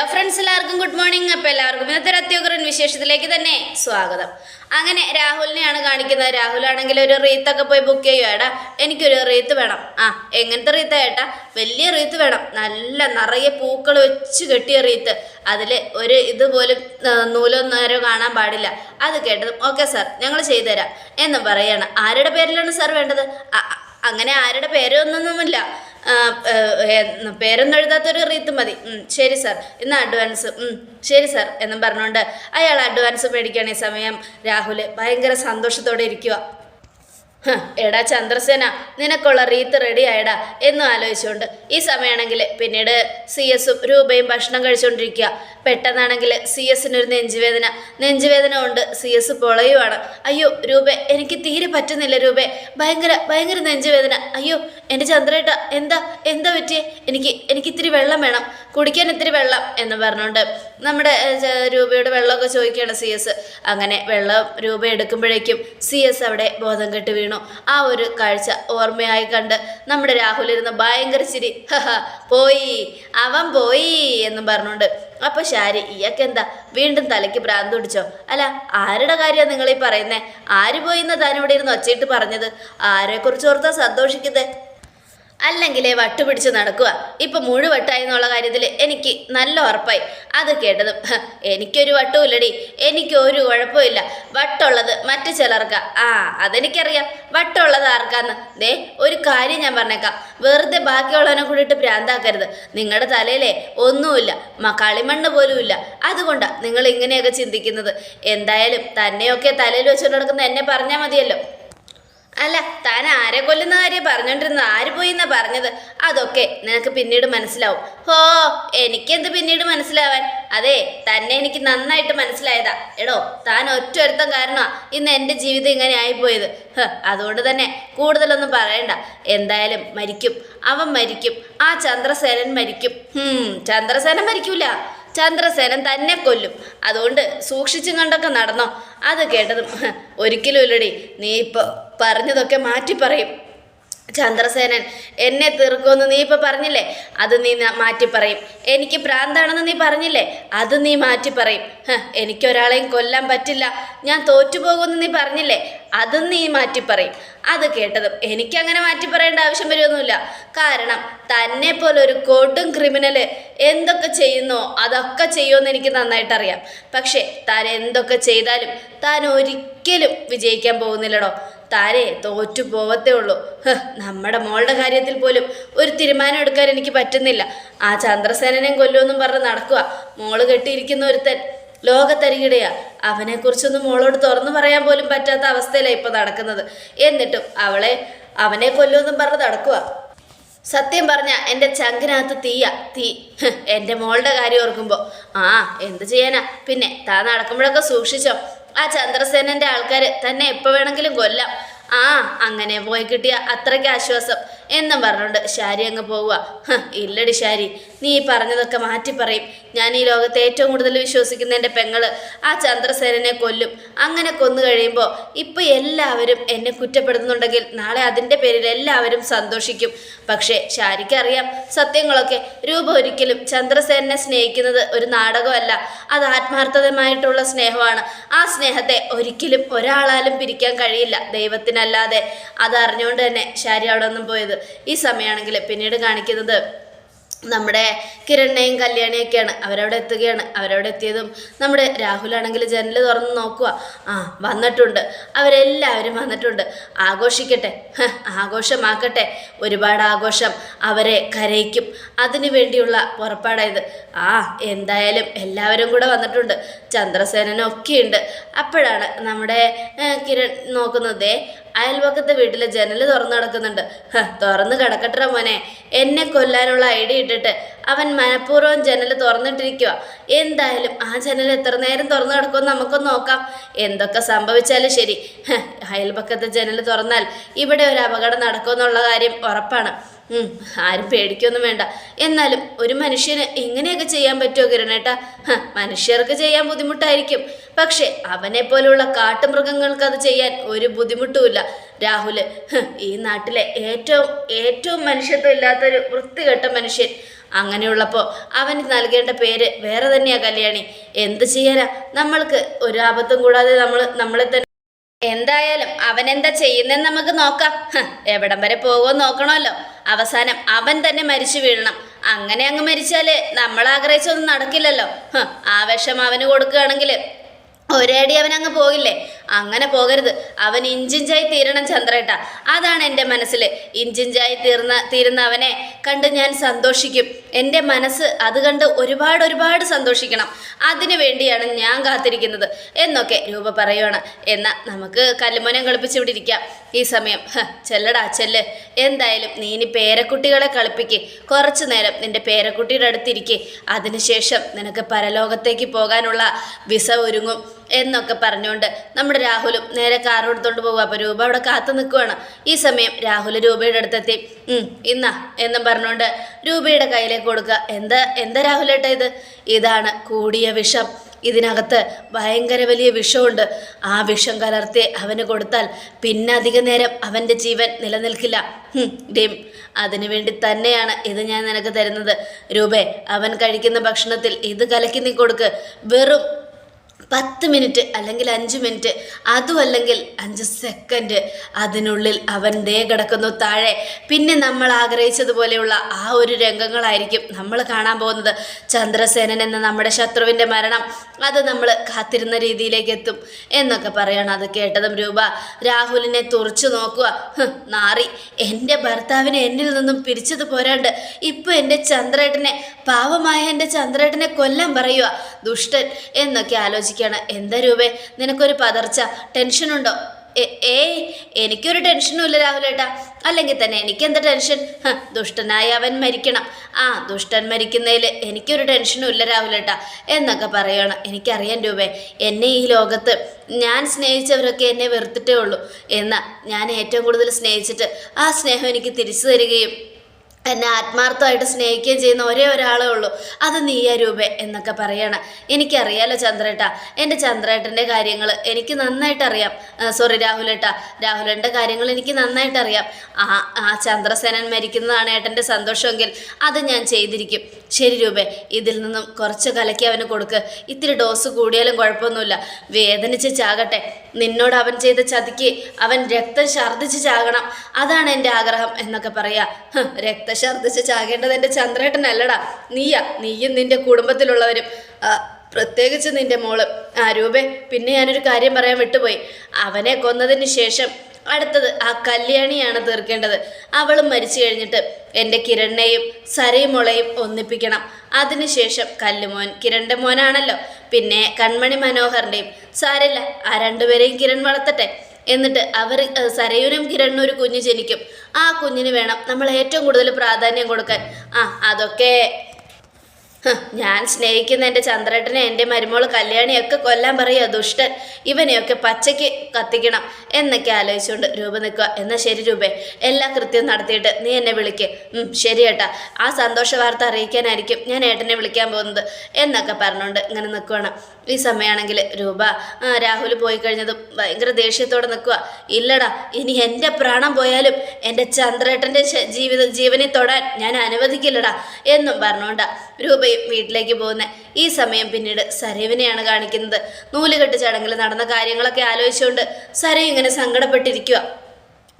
Hello friends എല്ലാവർക്കും good morning അപ്പോൾ എല്ലാവർക്കും ഇന്നത്തെ അത്യോഗ്രൻ വിശേഷത്തിലേക്ക് തന്നെ സ്വാഗതം. അങ്ങനെ രാഹുലിനെയാണ് കാണിക്കുന്നത്. രാഹുലാണെങ്കിൽ ഒരു റീത്തൊക്കെ പോയി ബുക്ക് ചെയ്യുക ഏടാ എനിക്കൊരു റീത്ത് വേണം. ആ എങ്ങനത്തെ റീത്ത് ഏട്ടാ? വലിയ റീത്ത് വേണം. നല്ല നിറയെ പൂക്കൾ വെച്ച് കെട്ടിയ റീത്ത് അതിൽ ഒരു ഇതുപോലും നൂലൊന്നാരോ നൂലോ കാണാൻ പാടില്ല. അത് കേട്ടതും ഓക്കെ സാർ ഞങ്ങൾ ചെയ്തുതരാം. എന്നും പറയാണ്. ആരുടെ പേരിലാണ് സാർ വേണ്ടത്? അങ്ങനെ ആരുടെ പേരൊന്നൊന്നുമില്ല. പേരൊന്നും എഴുതാത്തൊരു റീത്ത് മതി. ശരി സാർ. ഇന്ന് അഡ്വാൻസ് ശരി സാർ എന്നും പറഞ്ഞുകൊണ്ട് അയാൾ അഡ്വാൻസ് മേടിക്കുകയാണ് ഈ സമയം. രാഹുൽ ഭയങ്കര സന്തോഷത്തോടെ ഇരിക്കുക എടാ ചന്ദ്രസേന നിനക്കുള്ള റീത്ത് റെഡി ആയടാ എന്നും ആലോചിച്ചുകൊണ്ട്. ഈ സമയമാണെങ്കിൽ പിന്നീട് സി എസും രൂപയും ഭക്ഷണം കഴിച്ചുകൊണ്ടിരിക്കുക പെട്ടെന്നാണെങ്കിൽ സി എസിനൊരു നെഞ്ചുവേദന നെഞ്ചുവേദന. കൊണ്ട് സി എസ് പൊളയുവാണ്. അയ്യോ രൂപ എനിക്ക് തീരെ പറ്റുന്നില്ല രൂപ. ഭയങ്കര ഭയങ്കര നെഞ്ചുവേദന. അയ്യോ എന്റെ ചന്ദ്രേട്ട എന്താ എന്താ പറ്റിയേ? എനിക്ക് എനിക്കിത്തിരി വെള്ളം വേണം. കുടിക്കാൻ ഇത്തിരി വെള്ളം എന്ന് പറഞ്ഞുകൊണ്ട് നമ്മുടെ രൂപയുടെ വെള്ളമൊക്കെ ചോദിക്കുകയാണ് സി എസ്. അങ്ങനെ വെള്ളം രൂപ എടുക്കുമ്പോഴേക്കും സി എസ് അവിടെ ബോധം കെട്ട് വീണു. ആ ഒരു കാഴ്ച ഓർമ്മയായി കണ്ട് നമ്മുടെ രാഹുൽ ഇരുന്ന് ഭയങ്കര ചിരി. "ഹഹ, പോയി അവൻ പോയി എന്നും പറഞ്ഞുകൊണ്ട്. അപ്പോൾ ശാരി ഇയാൾക്ക് എന്താ? വീണ്ടും തലയ്ക്ക് ഭ്രാന്ത് പിടിച്ചോ? അല്ല ആരുടെ കാര്യമാണ് നിങ്ങളീ പറയുന്നേ? ആര് പോയി എന്ന് താനിവിടെ ഇരുന്ന് ഒച്ചയിട്ട് പറഞ്ഞത്? ആരെക്കുറിച്ച് ഓർത്താ സന്തോഷിക്കുന്നത് അല്ലെങ്കിലേ വട്ടുപിടിച്ച് നടക്കുക. ഇപ്പൊ മുഴുവട്ടായി എന്നുള്ള കാര്യത്തിൽ എനിക്ക് നല്ല ഉറപ്പായി. അത് കേട്ടതും "ഹ, എനിക്കൊരു വട്ടുമില്ലടി എനിക്ക് ഒരു കുഴപ്പമില്ല വട്ടുള്ളത് മറ്റു ചിലർക്കാ. ആ അതെനിക്കറിയാം. വട്ടുള്ളത് ആർക്കാന്ന്? ദേ ഒരു കാര്യം ഞാൻ പറഞ്ഞേക്കാം. വെറുതെ ബാക്കിയുള്ളവനെ കൂടിയിട്ട് പ്രാന്താക്കരുത് നിങ്ങളുടെ തലയിലെ ഒന്നുമില്ല. കളിമണ്ണ് പോലുമില്ല. അതുകൊണ്ടാ നിങ്ങൾ ഇങ്ങനെയൊക്കെ ചിന്തിക്കുന്നത്. എന്തായാലും തന്നെയൊക്കെ തലയിൽ വെച്ചുകൊണ്ട് നടക്കുന്ന എന്നെ പറഞ്ഞാൽ മതിയല്ലോ. അല്ല താൻ ആരെ കൊല്ലുന്ന കാര്യം പറഞ്ഞോണ്ടിരുന്നത്? ആര് പോയി എന്നാ പറഞ്ഞത്? അതൊക്കെ നിനക്ക് പിന്നീട് മനസ്സിലാവും. ഹോ എനിക്കെന്ത് പിന്നീട് മനസ്സിലാവാൻ? അതെ തന്നെ എനിക്ക് നന്നായിട്ട് മനസ്സിലായതാ. എടോ താൻ ഒറ്റ ഒരുത്തം കാരണമാ ഇന്ന് എന്റെ ജീവിതം ഇങ്ങനെ ആയിപ്പോയത്. അതുകൊണ്ട് തന്നെ കൂടുതലൊന്നും പറയണ്ട. എന്തായാലും മരിക്കും. അവൻ മരിക്കും. ആ ചന്ദ്രസേനൻ മരിക്കും. ചന്ദ്രസേനൻ മരിക്കൂല. ചന്ദ്രസേനൻ തന്നെ കൊല്ലും. അതുകൊണ്ട് സൂക്ഷിച്ചും കണ്ടൊക്കെ നടന്നോ. അത് കേട്ടതും ഒരിക്കലും ഇല്ലടി. നീ ഇപ്പോൾ പറഞ്ഞതൊക്കെ മാറ്റി പറയും. ചന്ദ്രസേനൻ എന്നെ തീർക്കുമെന്ന് നീ ഇപ്പം പറഞ്ഞില്ലേ? അത് നീ മാറ്റി പറയും. എനിക്ക് ഭ്രാന്താണെന്ന് നീ പറഞ്ഞില്ലേ? അത് നീ മാറ്റി പറയും. എനിക്കൊരാളെയും കൊല്ലാൻ പറ്റില്ല. ഞാൻ തോറ്റുപോകുമെന്ന് നീ പറഞ്ഞില്ലേ? അതും നീ മാറ്റി പറയും. അത് കേട്ടതും എനിക്കങ്ങനെ മാറ്റി പറയേണ്ട ആവശ്യം വരുമൊന്നുമില്ല കാരണം തന്നെ പോലെ ഒരു കൊടും ക്രിമിനൽ എന്തൊക്കെ ചെയ്യുന്നോ അതൊക്കെ ചെയ്യുമെന്ന് എനിക്ക് നന്നായിട്ട് അറിയാം പക്ഷേ താൻ എന്തൊക്കെ ചെയ്താലും താൻ ഒരിക്കലും വിജയിക്കാൻ പോകുന്നില്ലടോ. താനെ തോറ്റു പോവത്തേ ഉള്ളൂ. നമ്മുടെ മോളുടെ കാര്യത്തിൽ പോലും ഒരു തീരുമാനം എടുക്കാൻ എനിക്ക് പറ്റുന്നില്ല. ആ ചന്ദ്രസേനനെയും കൊല്ലുമെന്നും പറഞ്ഞ് നടക്കുക. മോൾ കെട്ടിയിരിക്കുന്ന ഒരുത്തൻ ലോകത്തരികിടയാ. അവനെക്കുറിച്ചൊന്നും മോളോട് തുറന്നു പറയാൻ പോലും പറ്റാത്ത അവസ്ഥയിലാണ് ഇപ്പോൾ നടക്കുന്നത്. എന്നിട്ടും അവളെ അവനെ കൊല്ലുമെന്നും പറഞ്ഞ് നടക്കുക. സത്യം പറഞ്ഞ എന്റെ ചങ്കിനകത്ത് തീയ. തീ. എന്റെ മോളുടെ കാര്യം ഓർക്കുമ്പോൾ ആ എന്ത് ചെയ്യാനാ? പിന്നെ താ നടക്കുമ്പോഴൊക്കെ സൂക്ഷിച്ചോ. ആ ചന്ദ്രസേനന്റെ ആൾക്കാർ തന്നെ എപ്പോ വേണമെങ്കിലും കൊല്ലാം. ആ അങ്ങനെ പോയി കിട്ടിയ അത്രയ്ക്ക് ആശ്വാസം. എന്നും പറഞ്ഞുകൊണ്ട് ശാരി അങ്ങ് പോവുക. ഇല്ലടി ശാരി. നീ പറഞ്ഞതൊക്കെ മാറ്റി പറയും. ഞാൻ ഈ ലോകത്തെ ഏറ്റവും കൂടുതൽ വിശ്വസിക്കുന്ന എന്റെ പെങ്ങൾ. ആ ചന്ദ്രസേനനെ കൊല്ലും. അങ്ങനെ കൊന്നു കഴിയുമ്പോൾ ഇപ്പം എല്ലാവരും എന്നെ കുറ്റപ്പെടുത്തുന്നുണ്ടെങ്കിൽ നാളെ അതിന്റെ പേരിൽ എല്ലാവരും സന്തോഷിക്കും. പക്ഷേ ശാരിക്ക് അറിയാം സത്യങ്ങളൊക്കെ രൂപ ഒരിക്കലും ചന്ദ്രസേനനെ സ്നേഹിക്കുന്നത് ഒരു നാടകമല്ല. അത് ആത്മാർത്ഥതമായിട്ടുള്ള സ്നേഹമാണ്. ആ സ്നേഹത്തെ ഒരിക്കലും ഒരാളാലും പിരിക്കാൻ കഴിയില്ല ദൈവത്തിനല്ലാതെ. അതറിഞ്ഞുകൊണ്ട് തന്നെ ശാരി അവിടെ ഒന്നും പോയത്. ഈ സമയമാണെങ്കിൽ പിന്നീട് കാണിക്കുന്നത് നമ്മുടെ കിരണ്ണയും കല്യാണിയൊക്കെയാണ് അവരവിടെ എത്തുകയാണ്. അവരവിടെ എത്തിയതും നമ്മുടെ രാഹുലാണെങ്കിൽ ജനൽ തുറന്ന് നോക്കുക. ആ വന്നിട്ടുണ്ട്. അവരെല്ലാവരും വന്നിട്ടുണ്ട്. ആഘോഷിക്കട്ടെ. ആഘോഷമാക്കട്ടെ. ഒരുപാട് ആഘോഷം അവരെ കരയിക്കും. അതിനു വേണ്ടിയുള്ള പുറപ്പാടായത്. ആ എന്തായാലും എല്ലാവരും കൂടെ വന്നിട്ടുണ്ട്. ചന്ദ്രസേനനൊക്കെ ഉണ്ട് അപ്പോഴാണ് നമ്മുടെ കിരൺ നോക്കുന്നതേ. അയൽവക്കത്തെ വീട്ടിലെ ജനൽ തുറന്നു കിടക്കുന്നുണ്ട് തുറന്ന് കിടക്കട്ടെ മോനെ. എന്നെ കൊല്ലാനുള്ള ഐഡിയ ഇട്ടിട്ട് അവൻ മനഃപൂർവം ജനൽ തുറന്നിട്ടിരിക്കുക എന്തായാലും ആ ജനൽ എത്ര നേരം തുറന്നു കിടക്കുമെന്ന് നമുക്കൊന്ന് നോക്കാം. എന്തൊക്കെ സംഭവിച്ചാലും ശരി. അയൽപക്കത്തെ ജനൽ തുറന്നാൽ ഇവിടെ ഒരു അപകടം നടക്കുമെന്നുള്ള കാര്യം ഉറപ്പാണ്. ആരും പേടിക്കൊന്നും വേണ്ട. എന്നാലും ഒരു മനുഷ്യന് ഇങ്ങനെയൊക്കെ ചെയ്യാൻ പറ്റുമോ കിരണേട്ടാ? മനുഷ്യർക്ക് ചെയ്യാൻ ബുദ്ധിമുട്ടായിരിക്കും. പക്ഷെ അവനെ പോലുള്ള കാട്ടുമൃഗങ്ങൾക്ക് അത് ചെയ്യാൻ ഒരു ബുദ്ധിമുട്ടുമില്ല. രാഹുൽ ഈ നാട്ടിലെ ഏറ്റവും ഏറ്റവും മനുഷ്യത്വം ഇല്ലാത്തൊരു വൃത്തികെട്ട മനുഷ്യൻ. അങ്ങനെയുള്ളപ്പോൾ അവന് നൽകേണ്ട പേര് വേറെ തന്നെയാ കല്യാണി. എന്ത് ചെയ്യാനാ? നമ്മൾക്ക് ഒരു ആപത്തും കൂടാതെ നമ്മൾ നമ്മളെ തന്നെ എന്തായാലും അവൻ എന്താ ചെയ്യുന്നതെന്ന് നമുക്ക് നോക്കാം. എവിടം വരെ പോകുമോ നോക്കണമല്ലോ. അവസാനം അവൻ തന്നെ മരിച്ചു വീഴണം. അങ്ങനെ അങ്ങ് മരിച്ചാൽ നമ്മൾ ആഗ്രഹിച്ചൊന്നും നടക്കില്ലല്ലോ. ആവേശം അവന് കൊടുക്കുകയാണെങ്കിൽ ഒരേടി അവൻ അങ്ങ് പോകില്ലേ? അങ്ങനെ പോകരുത്. അവൻ ഇഞ്ചിഞ്ചായി തീരണം ചന്ദ്രേട്ട. അതാണ് എന്റെ മനസ്സിൽ ഇഞ്ചിഞ്ചായി തീർന്ന തീരുന്ന അവനെ കണ്ട് ഞാൻ സന്തോഷിക്കും. എന്റെ മനസ്സ് അത് കണ്ട് ഒരുപാട് ഒരുപാട് സന്തോഷിക്കണം. അതിനു വേണ്ടിയാണ് ഞാൻ കാത്തിരിക്കുന്നത്. എന്നൊക്കെ രൂപ പറയുവാണ്. എന്നാൽ നമുക്ക് കല്ലുമനം കളിപ്പിച്ച് ഇവിടെ ഇരിക്കാം. ഈ സമയം. ചെല്ലടാ ചെല്ല്. എന്തായാലും നീ ഇനി പേരക്കുട്ടികളെ കളിപ്പിക്ക്. കുറച്ചു നേരം നിന്റെ പേരക്കുട്ടിയുടെ അടുത്തിരിക്കെ അതിനുശേഷം നിനക്ക് പരലോകത്തേക്ക് പോകാനുള്ള വിസ ഒരുങ്ങും. എന്നൊക്കെ പറഞ്ഞുകൊണ്ട് നമ്മുടെ രാഹുലും നേരെ കാർ എടുത്തോണ്ട് പോകുക അപ്പോൾ രൂപ അവിടെ കാത്തു നിൽക്കുവാണ്. ഈ സമയം രാഹുൽ രൂപയുടെ അടുത്തെത്തി. ഇന്നാ എന്നും പറഞ്ഞുകൊണ്ട് രൂപയുടെ കയ്യിലേക്ക് കൊടുക്കുക. എന്താ എന്താ രാഹുലേട്ടാ ഇത്? ഇതാണ് കൂടിയ വിഷം. ഇതിനകത്ത് ഭയങ്കര വലിയ വിഷമുണ്ട്. ആ വിഷം കലർത്തി അവന് കൊടുത്താൽ പിന്നെ അധിക നേരം അവന്റെ ജീവൻ നിലനിൽക്കില്ല. ഡിം. അതിനു വേണ്ടി തന്നെയാണ് ഇത് ഞാൻ നിനക്ക് തരുന്നത്. രൂപേ അവൻ കഴിക്കുന്ന ഭക്ഷണത്തിൽ ഇത് കലക്കി നീ കൊടുക്ക്. വെറും പത്ത് മിനിറ്റ് അല്ലെങ്കിൽ അഞ്ച് മിനിറ്റ് അതും അല്ലെങ്കിൽ അഞ്ച് സെക്കൻഡ് അതിനുള്ളിൽ അവൻ ദേ കിടക്കുന്നു താഴെ. പിന്നെ നമ്മൾ ആഗ്രഹിച്ചതുപോലെയുള്ള ആ ഒരു രംഗങ്ങളായിരിക്കും നമ്മൾ കാണാൻ പോകുന്നത്. ചന്ദ്രസേനൻ എന്ന നമ്മുടെ ശത്രുവിന്റെ മരണം അത് നമ്മൾ കാത്തിരുന്ന രീതിയിലേക്ക് എത്തും എന്നൊക്കെ പറയണം അത് കേട്ടതും രൂപ. രാഹുലിനെ തുറച്ചു നോക്കുക. നാറി എന്റെ ഭർത്താവിനെ എന്നിൽ നിന്നും പിരിച്ചത് പോരാണ്ട് ഇപ്പൊ എന്റെ ചന്ദ്രേട്ടനെ പാവമായ എന്റെ ചന്ദ്രേട്ടനെ കൊല്ലാൻ പറയുക ദുഷ്ടൻ എന്നൊക്കെ ആലോചിക്കുകയാണ്. എന്താ രൂപേ? നിനക്കൊരു പതർച്ച ടെൻഷനുണ്ടോ? ഏയ് എനിക്കൊരു ടെൻഷനും ഇല്ല രാഹുലേട്ടാ അല്ലെങ്കിൽ തന്നെ എനിക്ക് എന്താ ടെൻഷൻ ദുഷ്ടനായ അവൻ മരിക്കണം. ആ ദുഷ്ടൻ മരിക്കുന്നതിൽ എനിക്കൊരു ടെൻഷനും ഇല്ല രാഹുലേട്ടാ എന്നൊക്കെ പറയണം. എനിക്കറിയാൻ രൂപേ എന്നെ ഈ ലോകത്ത് ഞാൻ സ്നേഹിച്ചവരൊക്കെ എന്നെ വെറുത്തിട്ടേ ഉള്ളൂ. എന്നാൽ ഞാൻ ഏറ്റവും കൂടുതൽ സ്നേഹിച്ചിട്ട് ആ സ്നേഹം എനിക്ക് തിരിച്ചു തരികയും എന്നെ ആത്മാർത്ഥമായിട്ട് സ്നേഹിക്കുകയും ചെയ്യുന്ന ഒരേ ഒരാളേ ഉള്ളൂ. അത് നീയ രൂപ എന്നൊക്കെ പറയണ. എനിക്കറിയാലോ ചന്ദ്രേട്ട എന്റെ ചന്ദ്രേട്ടന്റെ കാര്യങ്ങൾ എനിക്ക് നന്നായിട്ട് അറിയാം സോറി രാഹുലേട്ട രാഹുലേട്ടന്റെ കാര്യങ്ങൾ എനിക്ക് നന്നായിട്ട് അറിയാം ആ ആ ചന്ദ്രസേനൻ മരിക്കുന്നതാണ് ഏട്ടന്റെ സന്തോഷമെങ്കിൽ അത് ഞാൻ ചെയ്തിരിക്കും. ശരി രൂപേ ഇതിൽ നിന്നും കുറച്ച് കലക്കി അവന് കൊടുക്ക്. ഇത്തിരി ഡോസ് കൂടിയാലും കുഴപ്പമൊന്നുമില്ല. വേദനിച്ച് ചാകട്ടെ. നിന്നോട് അവൻ ചെയ്ത ചതിക്ക് അവൻ രക്തം ഛർദ്ദിച്ച് ചാകണം. അതാണ് എന്റെ ആഗ്രഹം എന്നൊക്കെ പറയാ. ഹ്, രക്തം ഛർദ്ദിച്ച് ചാകേണ്ടത് എന്റെ ചന്ദ്രേട്ടനല്ലടാ. നീയാ നീയും നിന്റെ കുടുംബത്തിലുള്ളവരും. പ്രത്യേകിച്ച് നിന്റെ മോൾ. ആ രൂപേ പിന്നെ ഞാനൊരു കാര്യം പറയാൻ വിട്ടുപോയി. അവനെ കൊന്നതിന് ശേഷം അടുത്തത് ആ കല്യാണിയാണ് തീർക്കേണ്ടത്. അവളും മരിച്ചു കഴിഞ്ഞിട്ട് എന്റെ കിരണിനെയും സരയും മുളയും ഒന്നിപ്പിക്കണം അതിനുശേഷം കല്ലുമോൻ കിരണിന്റെ മോനാണല്ലോ. പിന്നെ കൺമണി മനോഹറിന്റെയും. സാരല്ല ആ രണ്ടുപേരെയും കിരൺ വളർത്തട്ടെ. എന്നിട്ട് അവർ സരയൂരും കിരണിനും ഒരു കുഞ്ഞ് ജനിക്കും. ആ കുഞ്ഞിന് വേണം നമ്മൾ ഏറ്റവും കൂടുതൽ പ്രാധാന്യം കൊടുക്കാൻ. ആ അതൊക്കെ ഞാൻ സ്നേഹിക്കുന്ന എന്റെ ചന്ദ്രേട്ടനെ എന്റെ മരുമോൾ കല്യാണിയൊക്കെ കൊല്ലാൻ പറയുക ദുഷ്ടൻ. ഇവനെയൊക്കെ പച്ചയ്ക്ക് കത്തിക്കണം എന്നൊക്കെ ആലോചിച്ചുകൊണ്ട് രൂപ നിൽക്കുക. എന്നാൽ ശരി രൂപേ എല്ലാ കൃത്യവും നടത്തിയിട്ട് നീ എന്നെ വിളിക്ക്. ശരി ഏട്ടാ. ആ സന്തോഷ വാർത്ത അറിയിക്കാനായിരിക്കും ഞാൻ ഏട്ടനെ വിളിക്കാൻ പോകുന്നത് എന്നൊക്കെ പറഞ്ഞുകൊണ്ട് ഇങ്ങനെ നിൽക്കുവാണ്. ഈ സമയമാണെങ്കിൽ രൂപ രാഹുൽ പോയി കഴിഞ്ഞതും ഭയങ്കര ദേഷ്യത്തോടെ നിൽക്കുക. ഇല്ലടാ ഇനി എന്റെ പ്രാണം പോയാലും എന്റെ ചന്ദ്രേട്ടന്റെ ജീവിത ജീവനെ തൊടാൻ ഞാൻ അനുവദിക്കില്ലടാ എന്നും പറഞ്ഞുകൊണ്ടാ രൂപയും വീട്ടിലേക്ക് പോകുന്നത് ഈ സമയം പിന്നീട് സരയുവിനെയാണ് കാണിക്കുന്നത്. നൂലുകെട്ട് ചടങ്ങിൽ നടന്ന കാര്യങ്ങളൊക്കെ ആലോചിച്ചുകൊണ്ട് സരയു ഇങ്ങനെ സങ്കടപ്പെട്ടിരിക്കുക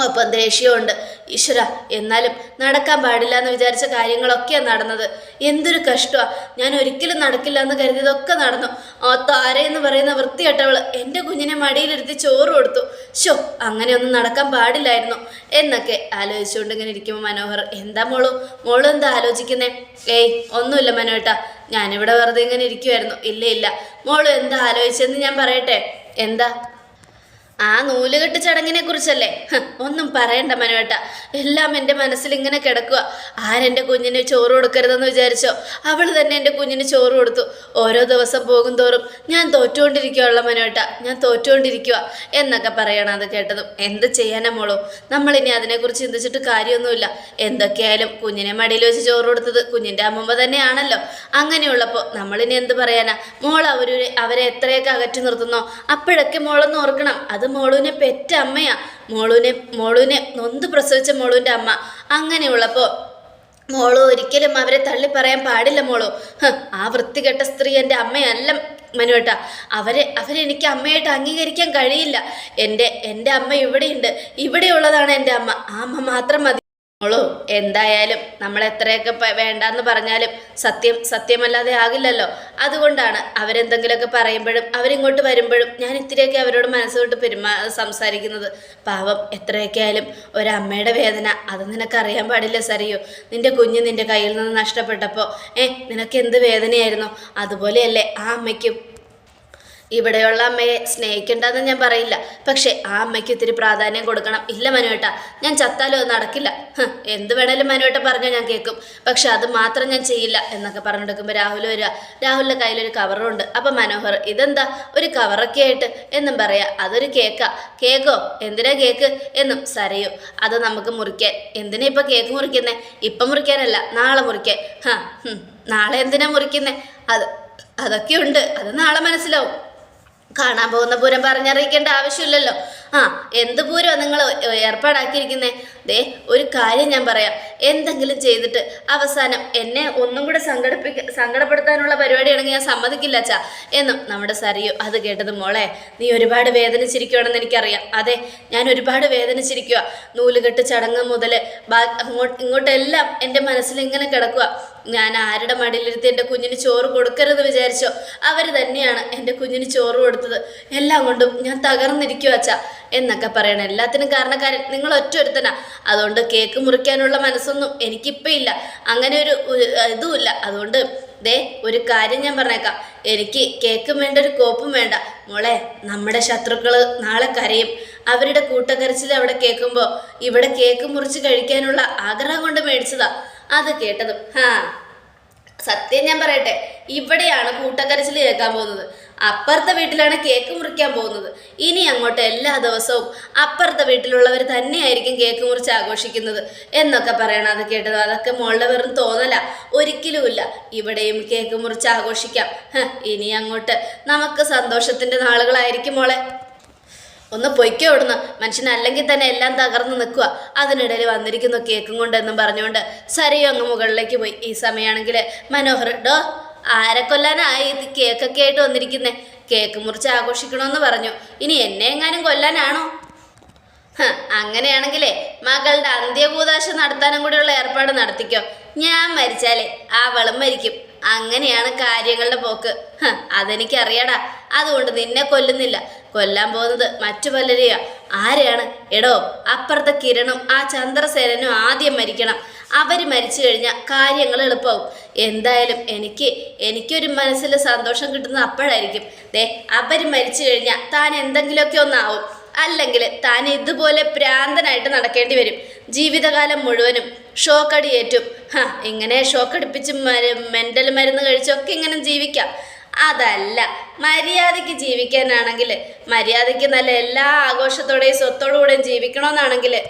ഒപ്പം ദേഷ്യമുണ്ട്. ഈശ്വര എന്നാലും നടക്കാൻ പാടില്ല എന്ന് വിചാരിച്ച കാര്യങ്ങളൊക്കെയാണ് നടന്നത്. എന്തൊരു കഷ്ടമാണ് ഞാൻ ഒരിക്കലും നടക്കില്ല എന്ന് കരുതിയതൊക്കെ നടന്നു. ആ താരയെന്ന് പറയുന്ന വൃത്തികെട്ടവൾ എന്റെ കുഞ്ഞിനെ മടിയിലിരുത്തി ചോറ് കൊടുത്തു. ഷോ അങ്ങനെയൊന്നും നടക്കാൻ പാടില്ലായിരുന്നു. എന്നൊക്കെ ആലോചിച്ചുകൊണ്ട് ഇങ്ങനെ ഇരിക്കുമ്പോൾ മനോഹർ എന്താ മോളു? മോൾ എന്താ ആലോചിക്കുന്നേ? ഏയ് ഒന്നുമില്ല മനോട്ട ഞാനിവിടെ വെറുതെ ഇങ്ങനെ ഇരിക്കുമായിരുന്നു ഇല്ല ഇല്ല. മോൾ എന്താ ആലോചിച്ചെന്ന് ഞാൻ പറയട്ടെ? എന്താ? ആ നൂലുകെട്ട് ചടങ്ങിനെ കുറിച്ചല്ലേ? ഒന്നും പറയണ്ട മനുവേട്ട എല്ലാം എന്റെ മനസ്സിൽ ഇങ്ങനെ കിടക്കുക. ആരെന്റെ കുഞ്ഞിന് ചോറ് കൊടുക്കരുതെന്ന് വിചാരിച്ചോ? അവൾ തന്നെ എന്റെ കുഞ്ഞിന് ചോറ് കൊടുത്തു. ഓരോ ദിവസം പോകും തോറും ഞാൻ തോറ്റുകൊണ്ടിരിക്കുകയുള്ള മനുവേട്ട ഞാൻ തോറ്റുകൊണ്ടിരിക്കുക എന്നൊക്കെ പറയണം അത് കേട്ടതും. എന്ത് ചെയ്യാനാ മോളോ? നമ്മളിനി അതിനെക്കുറിച്ച് ചിന്തിച്ചിട്ട് കാര്യമൊന്നുമില്ല. എന്തൊക്കെയായാലും കുഞ്ഞിനെ മടിയിൽ വെച്ച് ചോറ് കൊടുത്തത് കുഞ്ഞിന്റെ അമ്മമ്മ തന്നെയാണല്ലോ. അങ്ങനെയുള്ളപ്പോൾ നമ്മളിനി എന്ത് പറയാനാ? മോൾ അവരെ അവരെ എത്രയൊക്കെ അകറ്റി നിർത്തുന്നോ? അപ്പോഴൊക്കെ മോളൊന്ന് ഓർക്കണം. അത് മോളുവിനെ പെറ്റ അമ്മയാ. മോളുവിനെ മോളുവിനെ നൊന്ത് പ്രസവിച്ച മോളുവിന്റെ അമ്മ. അങ്ങനെയുള്ളപ്പോൾ മോളോ ഒരിക്കലും അവരെ തള്ളി പറയാൻ പാടില്ല മോളോ. ആ വൃത്തികെട്ട സ്ത്രീ എന്റെ അമ്മയല്ല മനുവേട്ട. അവരെ അവരെനിക്ക് അമ്മയായിട്ട് അംഗീകരിക്കാൻ കഴിയില്ല. എന്റെ എന്റെ അമ്മ ഇവിടെയുണ്ട്. ഇവിടെയുള്ളതാണ് എന്റെ അമ്മ. ആ അമ്മ മാത്രം മതി. മോളോ എന്തായാലും നമ്മൾ എത്രയൊക്കെ വേണ്ടാന്ന് പറഞ്ഞാലും സത്യം സത്യമല്ലാതെ ആകില്ലല്ലോ. അതുകൊണ്ടാണ് അവരെന്തെങ്കിലുമൊക്കെ പറയുമ്പോഴും അവരിങ്ങോട്ട് വരുമ്പോഴും ഞാൻ ഇത്തിരിയൊക്കെ അവരോട് മനസ്സുകൊണ്ട് പെരുമാ സംസാരിക്കുന്നത്. പാവം എത്രയൊക്കെ ആയാലും ഒരമ്മയുടെ വേദന അത് നിനക്കറിയാൻ പാടില്ല സറിയോ നിന്റെ കുഞ്ഞ് നിന്റെ കയ്യിൽ നിന്ന് നഷ്ടപ്പെട്ടപ്പോൾ ഏ നിനക്ക് എന്ത് വേദനയായിരുന്നു? അതുപോലെയല്ലേ ആ അമ്മയ്ക്കും ഇവിടെയുള്ള അമ്മയെ സ്നേഹിക്കണ്ടെന്ന് ഞാൻ പറയില്ല. പക്ഷെ ആ അമ്മയ്ക്ക് ഇത്തിരി പ്രാധാന്യം കൊടുക്കണം. ഇല്ല മനുവേട്ട ഞാൻ ചത്താലോ അത് നടക്കില്ല. എന്ത് വേണേലും മനുവേട്ട പറഞ്ഞാൽ ഞാൻ കേൾക്കും പക്ഷെ അത് മാത്രം ഞാൻ ചെയ്യില്ല എന്നൊക്കെ പറഞ്ഞെടുക്കുമ്പോൾ രാഹുൽ വരിക. രാഹുലിന്റെ കയ്യിലൊരു കവറുണ്ട് അപ്പം മനോഹർ ഇതെന്താ? ഒരു കവറൊക്കെ ആയിട്ട് എന്നും പറയാ. അതൊരു കേക്കാ. കേക്കോ? എന്തിനാ കേക്ക്? എന്നും സരയോ. അത് നമുക്ക് മുറിക്കാൻ. എന്തിനാ ഇപ്പം കേക്ക് മുറിക്കുന്നേ? ഇപ്പം മുറിക്കാനല്ല നാളെ മുറിക്കാൻ. ഹാ നാളെ എന്തിനാ മുറിക്കുന്നേ? അത് അതൊക്കെ ഉണ്ട് അത് നാളെ മനസ്സിലാവും. കാണാൻ പോകുന്ന പൂരം പറഞ്ഞറിയിക്കേണ്ട ആവശ്യമില്ലല്ലോ. ആ എന്ത് പൂരമാണ് നിങ്ങൾ ഏർപ്പാടാക്കിയിരിക്കുന്നേ? ദേ ഒരു കാര്യം ഞാൻ പറയാം. എന്തെങ്കിലും ചെയ്തിട്ട് അവസാനം എന്നെ ഒന്നും കൂടെ സങ്കടപ്പിക്ക സങ്കടപ്പെടുത്താനുള്ള പരിപാടിയാണെങ്കിൽ ഞാൻ സമ്മതിക്കില്ല അച്ഛാ. എന്നും നമ്മുടെ സരിയു അത് കേട്ടത് മോളെ നീ ഒരുപാട് വേദനിച്ചിരിക്കുകയാണെന്ന് എനിക്കറിയാം. അതെ ഞാൻ ഒരുപാട് വേദനിച്ചിരിക്കുക നൂലുകെട്ട് ചടങ്ങ് മുതൽ അങ്ങോട്ട് ഇങ്ങോട്ടെല്ലാം എന്റെ മനസ്സിൽ ഇങ്ങനെ കിടക്കുക ഞാൻ ആരുടെ മടിയിലിരുത്തി എന്റെ കുഞ്ഞിന് ചോറ് കൊടുക്കരുത് വിചാരിച്ചോ? അവർ തന്നെയാണ് എന്റെ കുഞ്ഞിന് ചോറ് കൊടുത്തത്. എല്ലാം കൊണ്ടും ഞാൻ തകർന്നിരിക്കുക അച്ഛ എന്നൊക്കെ പറയണം എല്ലാത്തിനും കാരണക്കാരൻ നിങ്ങൾ ഒറ്റ ഒരുത്തനാ അതുകൊണ്ട് കേക്ക് മുറിക്കാനുള്ള മനസ്സൊന്നും എനിക്കിപ്പോൾ ഇല്ല. അങ്ങനെ ഒരു ഇതുമില്ല. അതുകൊണ്ട് ദേ ഒരു കാര്യം ഞാൻ പറഞ്ഞേക്കാം. എനിക്ക് കേക്കും വേണ്ട ഒരു കോപ്പും വേണ്ട. മോളെ നമ്മുടെ ശത്രുക്കൾ നാളെ കരയും. അവരുടെ കൂട്ടക്കരച്ചിൽ അവിടെ കേൾക്കുമ്പോൾ ഇവിടെ കേക്ക് മുറിച്ച് കഴിക്കാനുള്ള ആഗ്രഹം കൊണ്ട് മേടിച്ചതാ. അത് കേട്ടതും. ഹാ. സത്യം ഞാൻ പറയട്ടെ ഇവിടെയാണ് കൂട്ടക്കരച്ചിൽ കേൾക്കാൻ പോകുന്നത്. അപ്പുറത്തെ വീട്ടിലാണ് കേക്ക് മുറിക്കാൻ പോകുന്നത്. ഇനി അങ്ങോട്ട് എല്ലാ ദിവസവും അപ്പുറത്തെ വീട്ടിലുള്ളവർ തന്നെയായിരിക്കും കേക്ക് മുറിച്ച് ആഘോഷിക്കുന്നത് എന്നൊക്കെ പറയണം. അത് കേട്ടത് അതൊക്കെ മോളുടെ വെറും തോന്നല. ഒരിക്കലുമില്ല ഇവിടെയും കേക്ക് മുറിച്ച് ആഘോഷിക്കാം. ഇനി അങ്ങോട്ട് നമുക്ക് സന്തോഷത്തിന്റെ നാളുകളായിരിക്കും മോളെ. ഒന്ന് പൊയ്ക്കോ ഇവിടുന്ന് മനുഷ്യൻ അല്ലെങ്കിൽ തന്നെ എല്ലാം തകർന്ന് നിൽക്കുക. അതിനിടയിൽ വന്നിരിക്കുന്നു കേക്കും കൊണ്ടെന്നും പറഞ്ഞുകൊണ്ട് സരിയോ അങ്ങ് മുകളിലേക്ക് പോയി. ഈ സമയമാണെങ്കിൽ മനോഹർ ഡോ ആരെ കൊല്ലാനായി? ഇത് കേക്കൊക്കെ ആയിട്ട് വന്നിരിക്കുന്നേ. കേക്ക് മുറിച്ച് ആഘോഷിക്കണമെന്ന് പറഞ്ഞു. ഇനി എന്നെ എങ്ങാനും കൊല്ലാനാണോ? അങ്ങനെയാണെങ്കിലേ മകളുടെ അന്ത്യഭൂതാശ നടത്താനും കൂടിയുള്ള ഏർപ്പാട് നടത്തിക്കോ. ഞാൻ മരിച്ചാലേ അവളും മരിക്കും. അങ്ങനെയാണ് കാര്യങ്ങളുടെ പോക്ക്. അതെനിക്കറിയാടാ. അതുകൊണ്ട് നിന്നെ കൊല്ലുന്നില്ല. കൊല്ലാൻ പോകുന്നത് മറ്റു പലരെയാ. ആരെയാണ്? എടോ അപ്പുറത്തെ കിരണും ആ ചന്ദ്രസേനനും ആദ്യം മരിക്കണം. അവർ മരിച്ചു കഴിഞ്ഞാൽ കാര്യങ്ങൾ എളുപ്പമാവും എന്തായാലും എനിക്ക് എനിക്കൊരു മനസ്സിൽ സന്തോഷം കിട്ടുന്നത് അപ്പോഴായിരിക്കും. ദേ അവർ മരിച്ചു കഴിഞ്ഞാൽ താൻ എന്തെങ്കിലുമൊക്കെ ഒന്നാവും. അല്ലെങ്കിൽ താൻ ഇതുപോലെ പ്രാന്തനായിട്ട് നടക്കേണ്ടി വരും. ജീവിതകാലം മുഴുവനും ഷോക്കടിയേറ്റും. ഹാ ഇങ്ങനെ ഷോക്കടിപ്പിച്ച് മെന്റൽ മരുന്ന് കഴിച്ചൊക്കെ ഇങ്ങനെ ജീവിക്കാം. അതല്ല. മര്യാദയ്ക്ക് ജീവിക്കാനാണെങ്കിൽ മര്യാദയ്ക്ക് നല്ല എല്ലാ ആഘോഷത്തോടെയും സ്വത്തോടുകൂടെയും ജീവിക്കണമെന്നാണെങ്കിൽ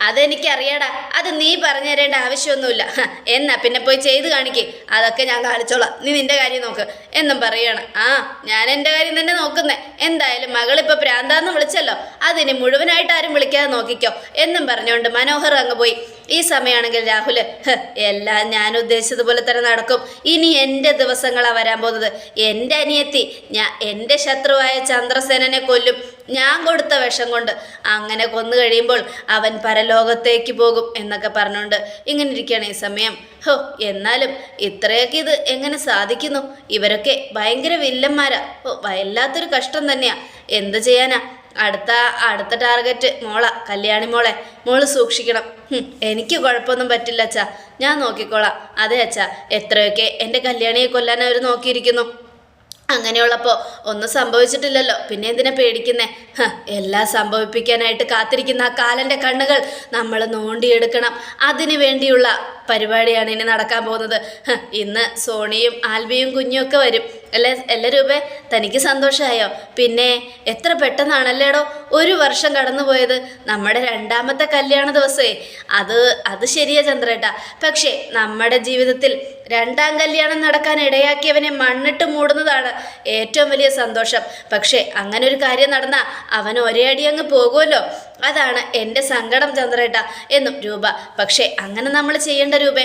അതെനിക്കറിയാടാ. അത് നീ പറഞ്ഞു തരേണ്ട ആവശ്യമൊന്നുമില്ല എന്നാ പിന്നെ പോയി ചെയ്ത് കാണിക്ക്. അതൊക്കെ ഞാൻ കാണിച്ചോളാം. നീ നിന്റെ കാര്യം നോക്ക്. എന്നും പറയാണ്. ആ ഞാൻ എന്റെ കാര്യം തന്നെ നോക്കുന്നേ. എന്തായാലും മകളിപ്പോൾ പ്രാന്താന്ന് വിളിച്ചല്ലോ. അതിന് മുഴുവനായിട്ട് ആരും വിളിക്കാതെ നോക്കിക്കോ. എന്നും പറഞ്ഞുകൊണ്ട് മനോഹർ അങ്ങ് പോയി. ഈ സമയമാണെങ്കിൽ രാഹുൽ എല്ലാം ഞാൻ ഉദ്ദേശിച്ചതുപോലെ തന്നെ നടക്കും. ഇനി എന്റെ ദിവസങ്ങളാണ് വരാൻ പോകുന്നത്. എന്റെ അനിയത്തി ഞാൻ എന്റെ ശത്രുവായ ചന്ദ്രസേനനെ കൊല്ലും. ഞാൻ കൊടുത്ത വിഷം കൊണ്ട് അങ്ങനെ കൊന്നു കഴിയുമ്പോൾ അവൻ പരലോകത്തേക്ക് പോകും എന്നൊക്കെ പറഞ്ഞുകൊണ്ട് ഇങ്ങനെ ഇരിക്കുകയാണ് ഈ സമയം. ഹോ എന്നാലും ഇത്രയൊക്കെ ഇത് എങ്ങനെ സാധിക്കുന്നു? ഇവരൊക്കെ ഭയങ്കര വില്ലന്മാരാ. ഓ വല്ലാത്തൊരു കഷ്ടം തന്നെയാ. എന്ത് ചെയ്യാനാ? അടുത്ത അടുത്ത ടാർഗറ്റ് മോള കല്യാണി മോളെ മോൾ സൂക്ഷിക്കണം. എനിക്ക് കുഴപ്പമൊന്നും പറ്റില്ല അച്ഛാ. ഞാൻ നോക്കിക്കോളാം. അതെ അച്ഛാ എത്രയൊക്കെ എന്റെ കല്യാണിയെ കൊല്ലാൻ അവർ നോക്കിയിരിക്കുന്നു. അങ്ങനെയുള്ളപ്പോൾ ഒന്നും സംഭവിച്ചിട്ടില്ലല്ലോ. പിന്നെ എന്തിനാ പേടിക്കുന്നേ? എല്ലാം സംഭവിപ്പിക്കാനായിട്ട് കാത്തിരിക്കുന്ന ആ കാലന്റെ കണ്ണുകൾ നമ്മൾ നോണ്ടിയെടുക്കണം. അതിനു വേണ്ടിയുള്ള പരിപാടിയാണ് ഇനി നടക്കാൻ പോകുന്നത്. ഇന്ന് സോണിയും ആൽബിയും കുഞ്ഞുമൊക്കെ വരും. അല്ലേ അല്ല രൂപേ തനിക്ക് സന്തോഷമായോ പിന്നെ എത്ര പെട്ടെന്നാണല്ലേടോ ഒരു വർഷം കടന്നുപോയത് നമ്മുടെ രണ്ടാമത്തെ കല്യാണ ദിവസമേ അത് അത് ശരിയാ ചന്ദ്രേട്ടാ. പക്ഷേ നമ്മുടെ ജീവിതത്തിൽ രണ്ടാം കല്യാണം നടക്കാൻ ഇടയാക്കിയവനെ മണ്ണിട്ട് മൂടുന്നതാണ് ഏറ്റവും വലിയ സന്തോഷം. പക്ഷേ അങ്ങനെ ഒരു കാര്യം നടന്നാൽ അവൻ ഒരേ അടി അങ്ങ് പോകുമല്ലോ. അതാണ് എന്റെ സങ്കടം ചന്ദ്രേട്ട എന്നും രൂപ. പക്ഷേ അങ്ങനെ നമ്മൾ ചെയ്യേണ്ട രൂപേ.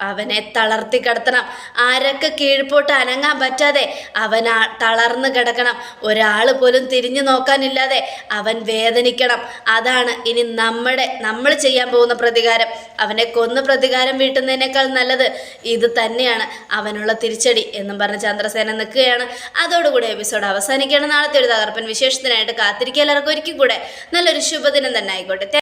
അവനെ തളർത്തി കടത്തണം. ആരൊക്കെ കീഴ്പോട്ട് അനങ്ങാൻ പറ്റാതെ അവൻ ആ തളർന്ന് കിടക്കണം. ഒരാൾ പോലും തിരിഞ്ഞു നോക്കാനില്ലാതെ അവൻ വേദനിക്കണം. അതാണ് ഇനി നമ്മുടെ നമ്മൾ ചെയ്യാൻ പോകുന്ന പ്രതികാരം. അവനെ കൊന്ന് പ്രതികാരം വീട്ടുന്നതിനേക്കാൾ നല്ലത് ഇത് തന്നെയാണ്. അവനുള്ള തിരിച്ചടി എന്നും പറഞ്ഞ് ചന്ദ്രസേന നിൽക്കുകയാണ്. അതോടുകൂടി എപ്പിസോഡ് അവസാനിക്കുകയാണ്. നാളത്തെ ഒരു തകർപ്പൻ വിശേഷത്തിനായിട്ട് കാത്തിരിക്കുക. എല്ലാവർക്കും ഒരിക്കൽ കൂടെ നല്ലൊരു ശുഭദിനം തന്നെ ആയിക്കോട്ടെ.